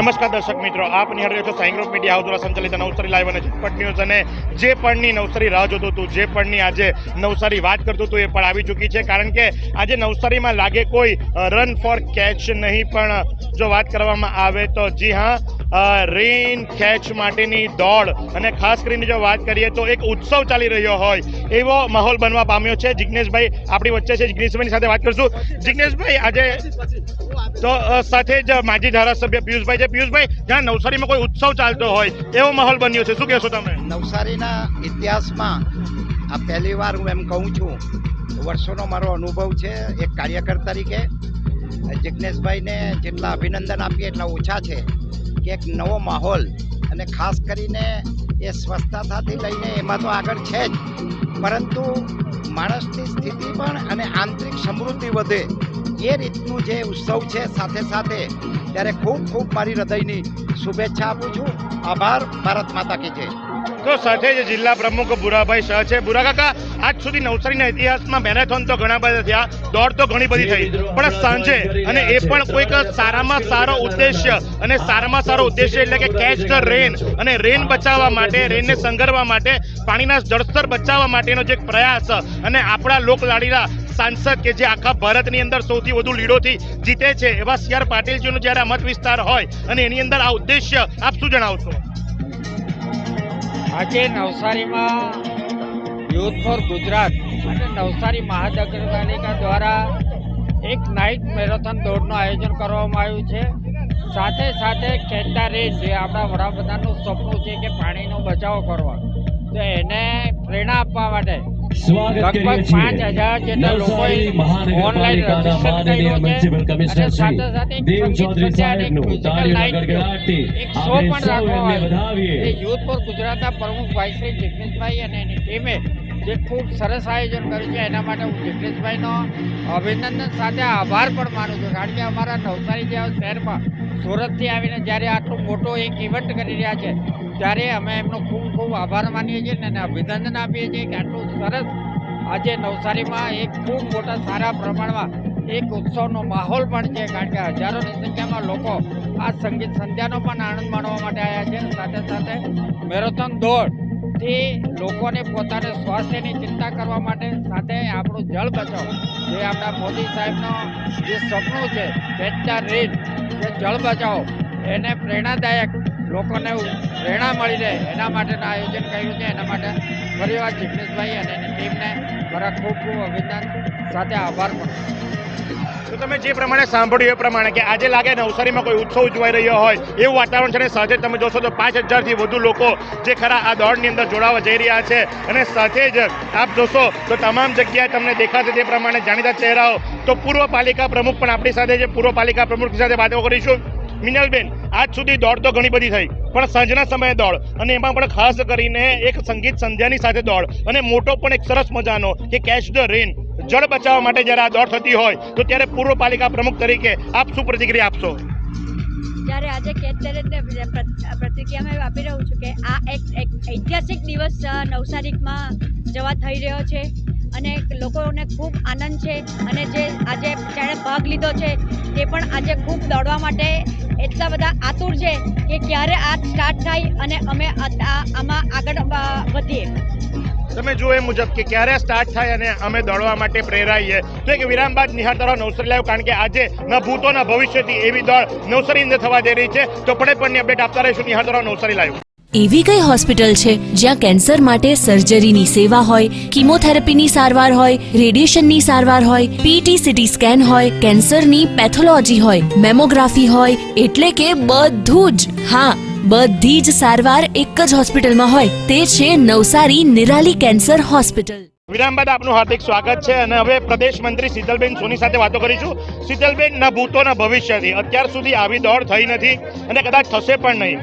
નમસ્કાર દર્શક મિત્રો, આપ નિહાળી રહ્યો છો સાઈ ગ્રુપ મીડિયા હાઉસ દ્વારા સંચાલિત નવસારી લાઈવ અને ઝટપટ ન્યૂઝ અને જે પણની નવસારી રાહ જોતું હતું, જે પણની આજે નવસારી વાત કરતું હતું, એ પણ આવી ચૂકી છે. કારણ કે આજે નવસારીમાં લાગે કોઈ રન ફોર કેચ નહીં, પણ જો વાત કરવામાં આવે તો જી હા રેઇન કેચ માટેની દોડ. અને ખાસ કરીને જો વાત કરીએ તો એક ઉત્સવ ચાલી રહ્યો હોય એવો માહોલ બનવા પામ્યો છે. જિજ્ઞેશભાઈ આપણી વચ્ચે છે. જિજ્ઞેશભાઈની સાથે વાત કરશું. જિજ્ઞેશભાઈ આજે તો સાથે જ માજી ધારાસભ્ય પિયુષભાઈ છે. પિયુષભાઈ, જ્યાં નવસારીમાં કોઈ ઉત્સવ ચાલતો હોય એવો માહોલ બન્યો છે. શું કહેશો તમે? નવસારીના ઇતિહાસમાં આ પહેલી વાર હું એમ કહું છું, વર્ષોનો મારો અનુભવ છે. એક કાર્યકર તરીકે જિજ્ઞેશભાઈને જેટલા અભિનંદન આપીએ એટલા ઓછા છે. કે એક નવો માહોલ અને ખાસ કરીને એ સ્વસ્થતાથી લઈને એમાં તો આગળ છે જ. પરંતુ માણસની સ્થિતિ પણ અને આંતરિક સમૃદ્ધિ વધે એ રીતનું જે ઉત્સવ છે સાથે સાથે ત્યારે ખૂબ ખૂબ મારી હૃદયની શુભેચ્છા આપું છું. આભાર. ભારત માતા કી જય. તો સાથે જ જિલ્લા પ્રમુખ બુરાભાઈ શાહ છે. બુરા કાકા, આજ સુધી નવસારીના ઇતિહાસમાં મેરેથોન તો ઘણા બધા થયા, દોડ તો ઘણી બધી થઈ. પણ સાંજે, અને એ પણ કોઈક સારામાં સારો ઉદ્દેશ્ય, અને સારામાં સારો ઉદ્દેશ્ય એટલે કે કેચ ધ રેન અને રેન બચાવવા માટે રેનને સંઘરવા માટે, પાણીના જળસ્તર બચાવવા માટેનો જે પ્રયાસ, અને આપણા લોકલાડીના સાંસદ કે જે આખા ભારતની અંદર સૌથી વધુ લીડોથી જીતે છે, એવા સી આર પાટીલજીનો જ્યારે મત વિસ્તાર હોય, અને એની અંદર આ ઉદ્દેશ્ય, આપ શું જણાવશો? આજે નવસારીમાં યુથ ફોર ગુજરાત અને નવસારી મહાનગરપાલિકા દ્વારા એક નાઇટ મેરેથોન દોડનું આયોજન કરવામાં આવ્યું છે. સાથે સાથે કેતા રેન જે આપણા વડાપ્રધાનનું સપનું છે કે પાણીનો બચાવ કરવા. તો એને પ્રેરણા આપવા માટે લગભગ પાંચ હજાર જેટલા લોકોએ ઓનલાઈન રજિસ્ટર કર્યું છે. અને સાથે સાથે એક સંગીત સ્પર્ધા અને એક મ્યુઝિકલ નાઇટ એક શો પણ રાખવામાં આવ્યો એ યુથ ફોર ગુજરાતના પ્રમુખ ભાઈ શ્રી અને એની ટીમે જે ખૂબ સરસ આયોજન કર્યું છે એના માટે હું જિગ્નેશભાઈનો અભિનંદન સાથે આભાર પણ માનું છું. કારણ કે અમારા નવસારી જેવા શહેરમાં સુરતથી આવીને જ્યારે આટલું મોટો એક ઇવેન્ટ કરી રહ્યા છે ત્યારે અમે એમનો ખૂબ ખૂબ આભાર માનીએ છીએ અને અભિનંદન આપીએ છીએ કે આટલું સરસ આજે નવસારીમાં એક ખૂબ મોટા સારા પ્રમાણમાં એક ઉત્સવનો માહોલ પણ છે, કારણ કે હજારોની સંખ્યામાં લોકો આ સંગીત સંધ્યાનો પણ આનંદ માણવા માટે આવ્યા છે. સાથે સાથે મેરેથોન દોડથી લોકોને પોતાને સ્વાસ્થ્યની ચિંતા કરવા માટે સાથે આપણું જળ બચાવ, જે આપણા મોદી સાહેબનો જે સપનું છે કેચતા રેન કે જળ બચાવો, એને પ્રેરણાદાયક લોકોને પ્રેરણા મળી રહે એના માટેનું આયોજન કર્યું છે, એના માટે ફરીવાર જિગ્નેશભાઈ અને એની ટીમને મારા ખૂબ ખૂબ અભિનંદન, સાથે આભાર પણ. તો તમે જે પ્રમાણે સાંભળ્યું એ પ્રમાણે કે આજે લાગે નવસારીમાં કોઈ ઉત્સવ ઉજવાઈ રહ્યો હોય, એવું વાતાવરણ છે અને સાથે જ તમે જોશો તો પાંચ હજારથી વધુ લોકો જે ખરા આ દોડની અંદર જોડાવા જઈ રહ્યા છે અને સાથે જ આપ જોશો તો તમામ જગ્યાએ તમને દેખાશે તે પ્રમાણે જાણીતા ચહેરાઓ. તો પૂર્વ પાલિકા પ્રમુખ પણ આપણી સાથે છે. પૂર્વ પાલિકા પ્રમુખ સાથે વાતો કરીશું. મિનલબેન આજ સુધી દોડ તો ઘણી બધી થઈ, પણ સાંજના સમયે દોડ. અને એમાં પણ ખાસ કરીને એક સંગીત સંધ્યાની સાથે દોડ. અને મોટો પણ એક સરસ મજાનો કે કેચ ધ રેન, જળ બચાવવા માટે જ્યારે આ દોડ થતી હોય, તો ત્યારે પૂર્વ પાલિકા પ્રમુખ તરીકે આપ શું પ્રતિક્રિયા આપશો? ત્યારે આજે કેતરેને પ્રતિક્રિયામાં આપી રહ્યું છું કે આ એક ઐતિહાસિક દિવસ નવસારીમાં જવા થઈ રહ્યો છે. અને લોકોને ખૂબ આનંદ છે અને જે આજે જેણે ભાગ લીધો છે તે પણ આજે ખૂબ દોડવા માટે એટલા બધા આતુર છે કે ક્યારે આ સ્ટાર્ટ થાય અને અમે આમાં આગળ વધીએ. તમે જુઓ એ મુજબ કે ક્યારે સ્ટાર્ટ થાય અને અમે દોડવા માટે પ્રેરાઈએ. તો એક વિરામ બાદ નિહાળતા તરફ નવસારી લાવ્યો કારણ કે આજે ન ભૂતો ન ભવિષ્યથી એવી દોડ નવસારી અંદર થવા જઈ રહી છે. તો પડે પણની અપડેટ આપતા રહીશું નિહાળતા તરફ નવસારી લાઈવ. એવી કઈ હોસ્પિટલ છે જ્યાં કેન્સર માટે સર્જરીની સેવા હોય, કિમોથેરાપીની સારવાર હોય, રેડિયેશનની સારવાર હોય પીટી સીટી સ્કેન હોય, કેન્સરની પેથોલોજી હોય, મેમોગ્રાફી હોય, એટલે કે બધું જ. હા, બધી જ સારવાર એક જ હોસ્પિટલમાં હોય, તે છે નવસારી નિરાલી કેન્સર હોસ્પિટલ. વિરામ બાદ આપનું હાર્દિક સ્વાગત છે અને હવે પ્રદેશ મંત્રી શીતલબેન સોની સાથે વાતો કરીશું. શીતલબેન, ના ભૂતો, ના ભવિષ્યથી અત્યાર સુધી આવી દોડ થઈ નથી અને કદાચ થશે પણ નહીં.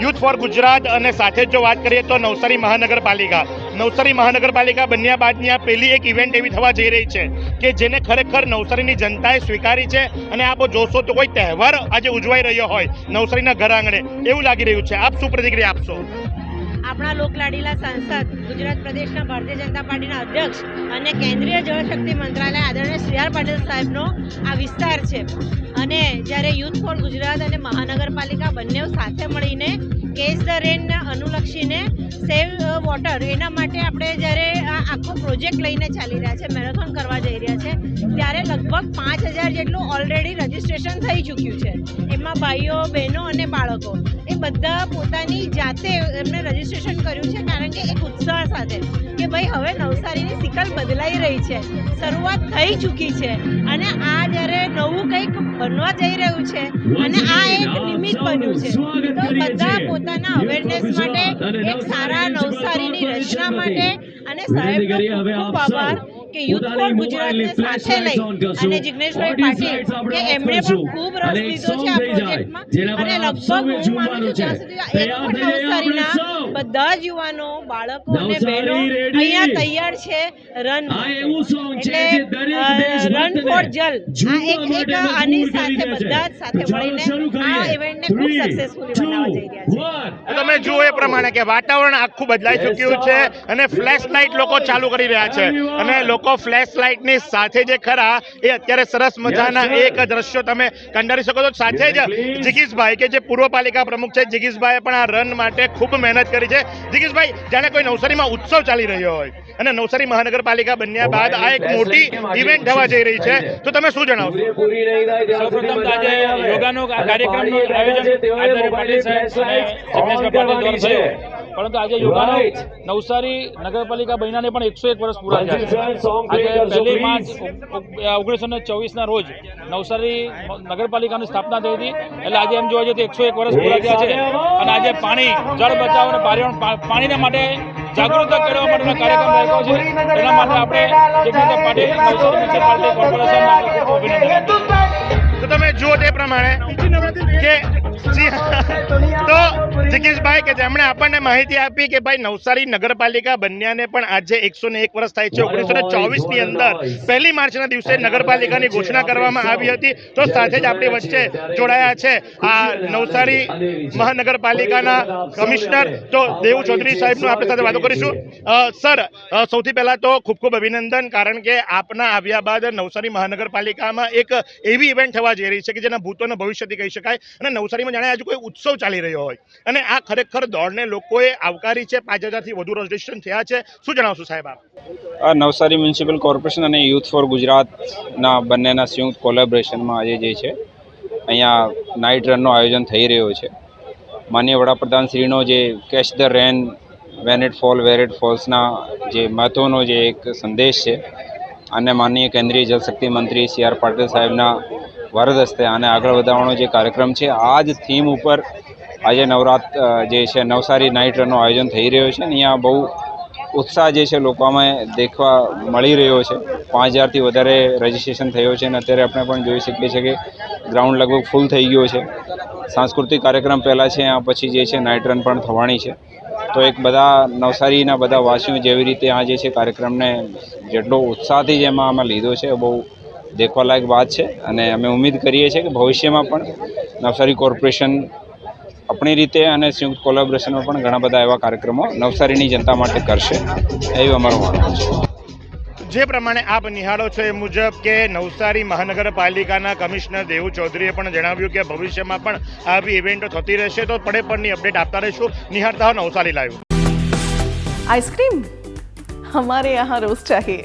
યુથ ફોર ગુજરાત અને સાથે જો વાત કરીએ તો નવસારી મહાનગરપાલિકા. નવસારી મહાનગરપાલિકા બન્યા બાદની આ પહેલી એક ઇવેન્ટ એવી થવા જઈ રહી છે કે જેને ખરેખર નવસારીની જનતાએ સ્વીકારી છે અને આપ જોશો તો કોઈ તહેવાર આજે ઉજવાઈ રહ્યો હોય નવસારીના ઘર આંગણે એવું લાગી રહ્યું છે. આપ શું પ્રતિક્રિયા આપશો? આપણા લોકલાડીલા સાંસદ ગુજરાત પ્રદેશના ભારતીય જનતા પાર્ટીના અધ્યક્ષ અને કેન્દ્રીય જળશક્તિ મંત્રાલય આદરણીય સી આર પાટીલ સાહેબનો આ વિસ્તાર છે. અને જ્યારે યુથ ફોર ગુજરાત અને મહાનગરપાલિકા બંને સાથે મળીને કેસ ધ રેનને અનુલક્ષીને સેવ વોટર એના માટે આપણે જ્યારે આખો પ્રોજેક્ટ લઈને ચાલી રહ્યા છે, મેરેથોન કરવા જઈ રહ્યા છે. ત્યારે લગભગ પાંચ જેટલું ઓલરેડી રજીસ્ટ્રેશન થઈ ચૂક્યું છે. એમાં ભાઈઓ, બહેનો અને બાળકો. એ બધા પોતાની જાતે એમને રજીસ્ટ્રેશન કર્યું છે, કારણ કે એક ઉત્સાહ સાથે કે ભાઈ, હવે નવસારીની સિકલ બદલાઈ રહી છે. શરૂઆત થઈ ચૂકી છે. અને આ જ્યારે નવું કંઈક બનવા જઈ રહ્યું છે, અને આ એક નિમિત્ત બન્યું છે. તો બધા પોતાના અવેરનેસ માટે એક સારા નવસારીની રચના માટે? અને સાહેબનો ખૂબ આભાર કે યુથ ફોર ગુજરાતને સાથે લઈ. અને જિગ્નેશભાઈ પાટીલ કે એમણે પણ ખૂબ રસ લીધો છે આ પ્રોજેક્ટમાં. અને લગભગ હું માનું છું જ્યાં સુધી એક પણ નવસારીના બધા જ યુવાનો બાળકો અને બહેનો અહીંયા તૈયાર છે રન એટલે રન ફોર જલ આ એક એક આની સાથે બધા જ સાથે મળીને આ ઇવેન્ટને ખૂબ સક્સેસફુલી બનાવવા જઈ રહ્યા છે. તમે જુઓ એ પ્રમાણે કે વાતાવરણ આખું બદલાઈ ચૂક્યું છે અને ફ્લેશ લાઇટ લોકો ચાલુ કરી રહ્યા છે. અને લોકો ફ્લેશ લાઇટની સાથે જે ખરા એ અત્યારે સરસ મજાના એક દ્રશ્યો તમે કંડારી શકો છો. સાથે જ જિગીશભાઈ કે જે પૂર્વ પાલિકા પ્રમુખ છે જિગીશભાઈએ પણ આ રન માટે ખૂબ મહેનત કરી છે. જિગીશભાઈ જાણે કોઈ નવસારીમાં ઉત્સવ ચાલી રહ્યો હોય. અને નવસારી મહાનગરપાલિકા બન્યા બાદ આ એક મોટી ઇવેન્ટ થવા જઈ રહી છે. તો તમે શું જણાવશો? સૌપ્રથમ આજે યોગાનો કાર્યક્રમનું આયોજન આચાર્ય પાટીલ સાહેબ અને જિગ્નેશભાઈ પાટીલ દ્વારા થયું. પરંતુ આજે યોગાનો નવસારી નગરપાલિકા બન્યાને પણ એકસો એક વર્ષ પૂરા થયા છે. આજે પહેલી માર્ચ ઓગણીસો ને ચોવીસના રોજ નવસારી નગરપાલિકાની સ્થાપના થઈ હતી. એટલે આજે એમ જોવા જઈએ તો એકસો એક વર્ષ પૂરા થયા છે. અને આજે પાણી જળ બચાવ અને પર્યાવરણ પાણીના માટે જાગૃતતા કરવા માટેનો કાર્યક્રમ રાખ્યો છે. એના માટે આપણે જિગ્નેશભાઈ પાટીલ નવસારી મ્યુનિસિપાલિટી કોર્પોરેશન અભિનંદન તો તમે જુઓ તે પ્રમાણે કે તો જિગીશભાઈ કે જેમણે આપણને માહિતી આપી કે ભાઈ નવસારી નગરપાલિકા બન્યાને પણ આજે એકસો ને એક વર્ષ થાય છે ઓગણીસો ને ચોવીસની અંદર પહેલી માર્ચના દિવસે નગરપાલિકાની ઘોષણા કરવામાં આવી હતી. તો સાથે જ આપણી વચ્ચે જોડાયા છે આ નવસારી મહાનગરપાલિકાના કમિશનર તો દેવ ચૌધરી સાહેબનું આપણે સાથે વાતો કરીશું. સર સૌથી પહેલા તો ખૂબ ખૂબ અભિનંદન કારણ કે આપના આવ્યા બાદ નવસારી મહાનગરપાલિકામાં એક એવી ઇવેન્ટ થવા જઈ રહી છે કે જેના ભૂતોને ભવિષ્યથી કહી શકાય. અને નવસારીમાં જાણે આજે કોઈ ઉત્સવ ચાલી રહ્યો હોય. અને આ ખરેખર દોડને લોકોએ આવકારી છે, પાંચ હજારથી વધુ રજીસ્ટ્રેશન થયા છે. શું જણાવશો સાહેબ આપ? નવસારી મ્યુનિસિપલ કોર્પોરેશન અને યુથ ફોર ગુજરાતના બંનેના સંયુક્ત કોલેબોરેશનમાં આજે જે છે, અહીંયા નાઇટ રનનું આયોજન થઈ રહ્યો છે. માનનીય વડાપ્રધાન શ્રીનો જે catch the rain, when fall, where ફોલ્સના જે મહત્ત્વનો જે એક સંદેશ છે. અને માનનીય કેન્દ્રીય જલશક્તિ મંત્રી સી આર પાટીલ સાહેબના વરદ હસ્તે આને આગળ વધારવાનો જે કાર્યક્રમ છે આ જ થીમ ઉપર આજે નવરાત જે છે, નવસારી નાઇટ રનનું આયોજન થઈ રહ્યો છે અને અહીંયા બહુ ઉત્સાહ જે છે લોકોમાં દેખવા મળી રહ્યો છે. પાંચ હજારથી વધારે રજીસ્ટ્રેશન થયો છે અને અત્યારે આપણે પણ જોઈ શકીએ છીએ કે ગ્રાઉન્ડ લગભગ ફૂલ થઈ ગયો છે. સાંસ્કૃતિક કાર્યક્રમ પહેલાં છે, આ પછી જે છે નાઇટ રન પણ થવાની છે. તો એક બધા નવસારીના બધા વાસીઓ જેવી રીતે આ જે છે કાર્યક્રમને જેટલો ઉત્સાહથી જેમાં આમાં લીધો છે, બહુ દેખવાલાયક વાત છે અને અમે ઉમ્મીદ કરીએ છીએ કે ભવિષ્યમાં પણ નવસારી કોર્પોરેશન આપણી રીતે અને સંયુક્ત કોલેબોરેશનમાં પણ ઘણા બધા એવા કાર્યક્રમો નવસારીની જનતા માટે કરશે એવું અમારું માનવું છે. જે પ્રમાણે આપ નિહાળો છો એ મુજબ કે નવસારી મહાનગરપાલિકાના કમિશનર દેવ ચૌધરીએ પણ જણાવ્યું કે ભવિષ્યમાં પણ આવી ઇવેન્ટો થતી રહેશે તો પડે પણની અપડેટ આપતા રહીશું. નિહાળતા નવસારી લાઈવ. Ice cream? અમારે યહાં રોજ ચાહીએ.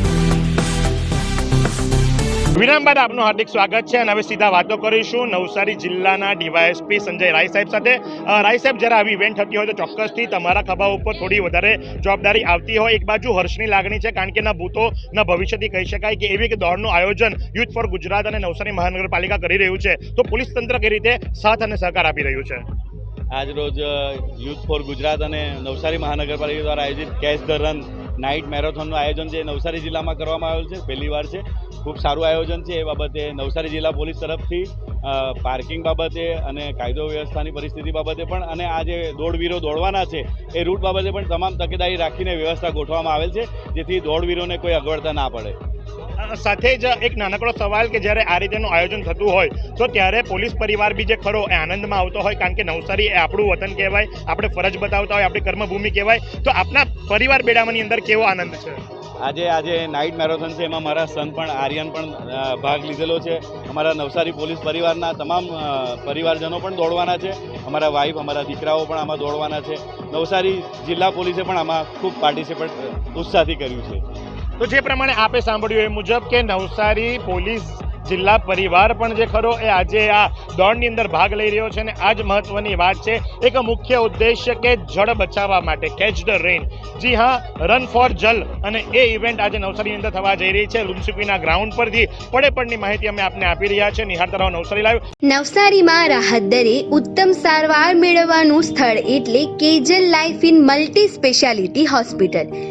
વિરામ બાદ આપનું હાર્દિક સ્વાગત છે અને હવે સીધા વાતો કરીશું નવસારી જિલ્લાના ડીવાયએસપી સંજય રાય સાહેબ સાથે. રાય સાહેબ, જ્યારે આવી ઇવેન્ટ થતી હોય તો ચોક્કસથી તમારા ખભા ઉપર થોડી વધારે જવાબદારી આવતી હોય. એક બાજુ હર્ષની લાગણી છે, કારણ કે ના ભૂતો, ના ભવિષ્યથી કહી શકાય કે એવી કે દોડનું આયોજન યુથ ફોર ગુજરાત અને નવસારી મહાનગરપાલિકા કરી રહ્યું છે. તો પોલીસ તંત્ર કઈ રીતે સાથ અને સહકાર આપી રહ્યું છે? આજરોજ યુથ ફોર ગુજરાત અને નવસારી મહાનગરપાલિકા દ્વારા આયોજિત કેચ ધ રન નાઇટ મેરેથોનનું આયોજન જે નવસારી જિલ્લામાં કરવામાં આવેલું છે. પહેલીવાર છે. ખૂબ સારું આયોજન છે. એ બાબતે નવસારી જિલ્લા પોલીસ તરફથી પાર્કિંગ બાબતે અને કાયદો વ્યવસ્થાની પરિસ્થિતિ બાબતે પણ અને આ જે દોડવીરો દોડવાના છે, એ રૂટ બાબતે પણ તમામ તકેદારી રાખીને વ્યવસ્થા ગોઠવવામાં આવેલ છે, જેથી દોડવીરોને કોઈ અગવડતા ના પડે. સાથે જ એક નાનકડો સવાલ કે જ્યારે આ રીતેનું આયોજન થતું હોય, તો ત્યારે પોલીસ પરિવાર બી જે ખરો એ આનંદમાં આવતો હોય, કારણ કે નવસારી એ આપણું વતન કહેવાય, આપણે ફરજ બતાવતા હોય, આપણી કર્મભૂમિ કહેવાય. તો આપના પરિવાર બેડામાંની અંદર કેવો આનંદ છે? આજે આજે નાઇટ મેરેથોન છે, એમાં મારા સન પણ, આર્યન પણ ભાગ લીધેલો છે. અમારા નવસારી પોલીસ પરિવારના તમામ પરિવારજનો પણ દોડવાના છે. અમારા વાઈફ અમારા દીકરાઓ પણ આમાં દોડવાના છે. નવસારી જિલ્લા પોલીસે પણ આમાં ખૂબ પાર્ટિસિપેટ ઉત્સાહથી કર્યું છે. તો જે પ્રમાણે આપે સાંભળ્યું એ મુજબ કે નવસારી પોલીસ જિલ્લા પરિવાર પણ જે ખરો એ આજે આ દોડની અંદર ભાગ લઈ રહ્યો છે અને આ જ મહત્વની વાત છે. એક મુખ્ય ઉદ્દેશ્ય કે જળ બચાવવા માટે. કેચ ધ રેન જી હા રન ફોર જલ. અને એ ઇવેન્ટ આજે નવસારીની અંદર થવા જઈ રહી છે. લુમસુપીના ગ્રાઉન્ડ પરથી પડે પડની માહિતી અમે આપને આપી રહ્યા છે નિહાળતા રહો નવસારી લાઈવ નવસારીમાં રાહત દરે ઉત્તમ સારવાર મેળવવાનું સ્થળ એટલે Kejal life in multi speciality hospital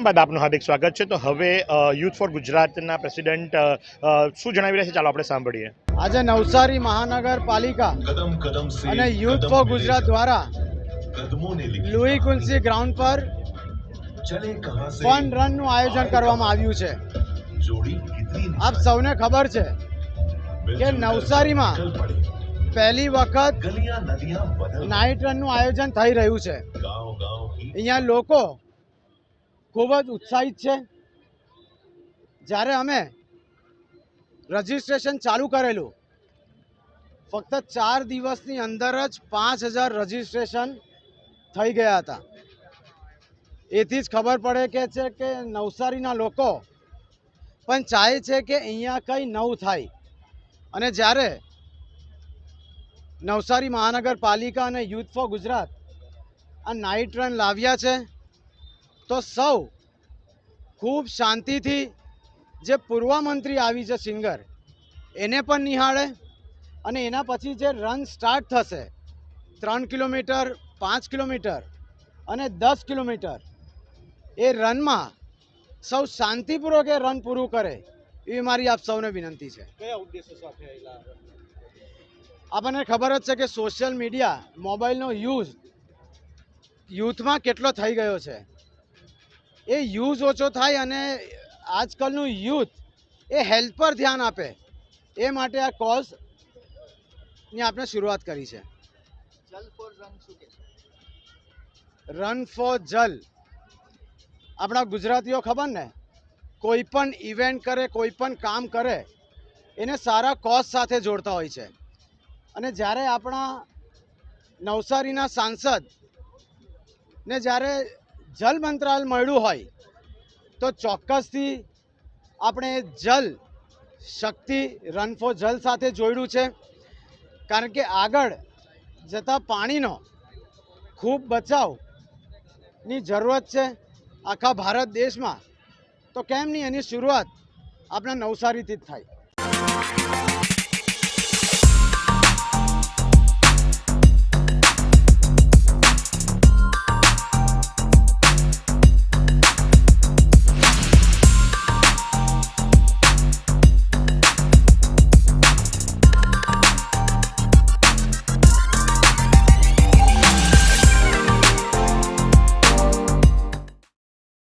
બાદ આપનું હાર્દિક સ્વાગત છે. તો હવે યુથ ફોર ગુજરાતના પ્રેસિડેન્ટ શું જણાવી રહ્યા છે? ચાલો આપણે સાંભળીએ. આજે નવસારી મહાનગરપાલિકા અને યુથ ફોર ગુજરાત દ્વારા લુઈ કુલસી ગ્રાઉન્ડ પર ફન રનનું આયોજન કરવામાં આવ્યું છે. આપ સૌને ખબર છે કે નવસારીમાં પહેલી વખત નાઇટ રનનું આયોજન થઈ રહ્યું છે. અહીંયા લોકો ખૂબ જ ઉત્સાહિત છે. જ્યારે અમે રજિસ્ટ્રેશન ચાલુ કરેલું, ફક્ત ચાર દિવસની અંદર જ પાંચ હજાર રજિસ્ટ્રેશન થઈ ગયા હતા. એથી જ ખબર પડે કે છે કે નવસારીના લોકો પણ ચાહે છે કે અહીંયા કંઈ નવું થાય. અને જ્યારે નવસારી મહાનગરપાલિકા અને યુથ ફોર ગુજરાત આ નાઇટ રન લાવ્યા છે તો સૌ ખૂબ શાંતિથી જે પૂર્વ મંત્રી આવી છે સિંગર એને પણ નિહાળે અને એના પછી જે રન સ્ટાર્ટ થશે ત્રણ કિલોમીટર પાંચ કિલોમીટર અને દસ કિલોમીટર એ રનમાં સૌ શાંતિપૂર્વક એ રન પૂરું કરે એવી મારી આપ સૌને વિનંતી છે. કયા ઉદ્દેશ્ય સાથે આપણને ખબર જ છે કે સોશિયલ મીડિયા મોબાઈલનો યુઝ યુથમાં કેટલો થઈ ગયો છે. એ યુઝ ઓછો થાય અને આજકાલનું યુથ એ હેલ્થ પર ધ્યાન આપે. એ માટે આ કોઝની આપણે શરૂઆત કરી છે. Run for Jal. આપણા ગુજરાતીઓ ખબર ને? કોઈ પણ ઇવેન્ટ કરે કોઈ પણ કામ કરે એને સારા કોઝ સાથે જોડતા હોય છે. અને જ્યારે આપણા નવસારીના સાંસદ ને જ્યારે જલ મંત્રાલય મળ્યું હોય તો ચોક્કસથી આપણે જલ શક્તિ રન ફોર જલ સાથે જોડ્યું છે. કારણ કે આગળ જતા પાણીનો ખૂબ બચાવની જરૂરત છે આખા ભારત દેશમાં. તો કેમ નહીં, એની શરૂઆત આપણા નવસારીથી જ થાય.